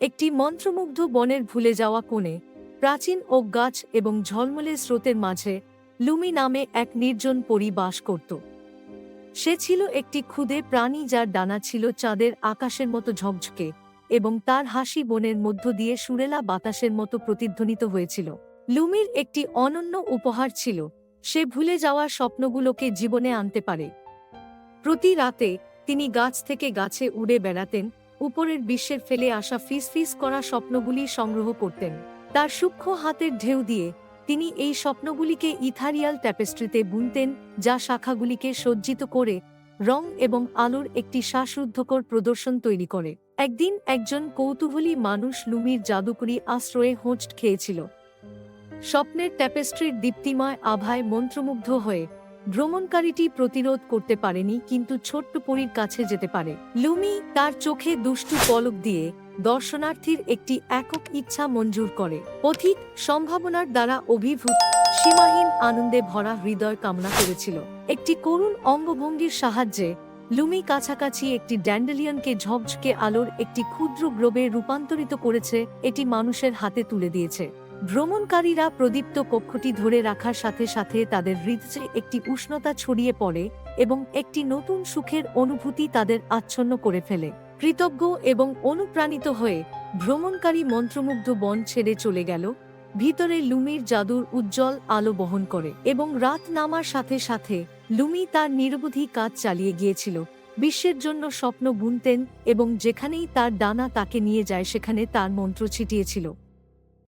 একটি মন্ত্রমুগ্ধ বনের ভুলে যাওয়া কোণে, প্রাচীন ওক গাছ এবং ঝলমলে স্রোতের মাঝে লুমি নামে এক নির্জন পরি বাস করত। সে ছিল একটি ক্ষুদে প্রাণী যার ডানা ছিল চাঁদের আকাশের মতো ঝকঝকে এবং তার হাসি বনের মধ্য দিয়ে সুরেলা বাতাসের মতো প্রতিধ্বনিত হয়েছিল। লুমির একটি অনন্য উপহার ছিল, সে ভুলে যাওয়া স্বপ্নগুলোকে জীবনে আনতে পারে। প্রতি রাতে তিনি গাছ থেকে গাছে উড়ে বেড়াতেন উপরের বিশ্বের ফেলে আসা ফিস ফিস করা স্বপ্নগুলি সংগ্রহ করতেন। তার সূক্ষ্ম হাতের ঢেউ দিয়ে তিনি এই স্বপ্নগুলিকে ইথারিয়াল ট্যাপেস্ট্রিতে বুনতেন, যা শাখাগুলিকে সজ্জিত করে রং এবং আলোর একটি শ্বাসরুদ্ধকর প্রদর্শন তৈরি করে। একদিন একজন কৌতূহলী মানুষ লুমির জাদুকরি আশ্রয়ে হোঁচট খেয়েছিল। স্বপ্নের ট্যাপেস্ট্রির দীপ্তিময় আভায় মন্ত্রমুগ্ধ হয়ে ভ্রমণকারীটি প্রতিরোধ করতে পারেনি, কিন্তু ছোট্ট পরীর কাছে যেতে পারে। লুমি তার চোখে দুষ্টু পলক দিয়ে দর্শনার্থীর একটি একক ইচ্ছা মঞ্জুর করে। পথিক সম্ভাবনার দ্বারা অভিভূত, সীমাহীন আনন্দে ভরা হৃদয় কামনা করেছিল। একটি করুণ অঙ্গভঙ্গির সাহায্যে লুমি কাছাকাছি একটি ড্যান্ডেলিয়নকে ঝকঝকে আলোর একটি ক্ষুদ্র গ্রোবে রূপান্তরিত করেছে, এটি মানুষের হাতে তুলে দিয়েছে। ভ্রমণকারীরা প্রদীপ্ত কক্ষটি ধরে রাখার সাথে সাথে তাদের হৃদয়ে একটি উষ্ণতা ছড়িয়ে পড়ে এবং একটি নতুন সুখের অনুভূতি তাদের আচ্ছন্ন করে ফেলে। কৃতজ্ঞ এবং অনুপ্রাণিত হয়ে ভ্রমণকারী মন্ত্রমুগ্ধ বন ছেড়ে চলে গেল। ভিতরে লুমির জাদুর উজ্জ্বল আলো বহন করে এবং রাত নামার সাথে সাথে লুমি তার নিরবধি কাজ চালিয়ে গিয়েছিল। বিশ্বের জন্য স্বপ্ন বুনতেন এবং যেখানেই তার ডানা তাকে নিয়ে যায় সেখানে তার মন্ত্র ছিটিয়েছিল।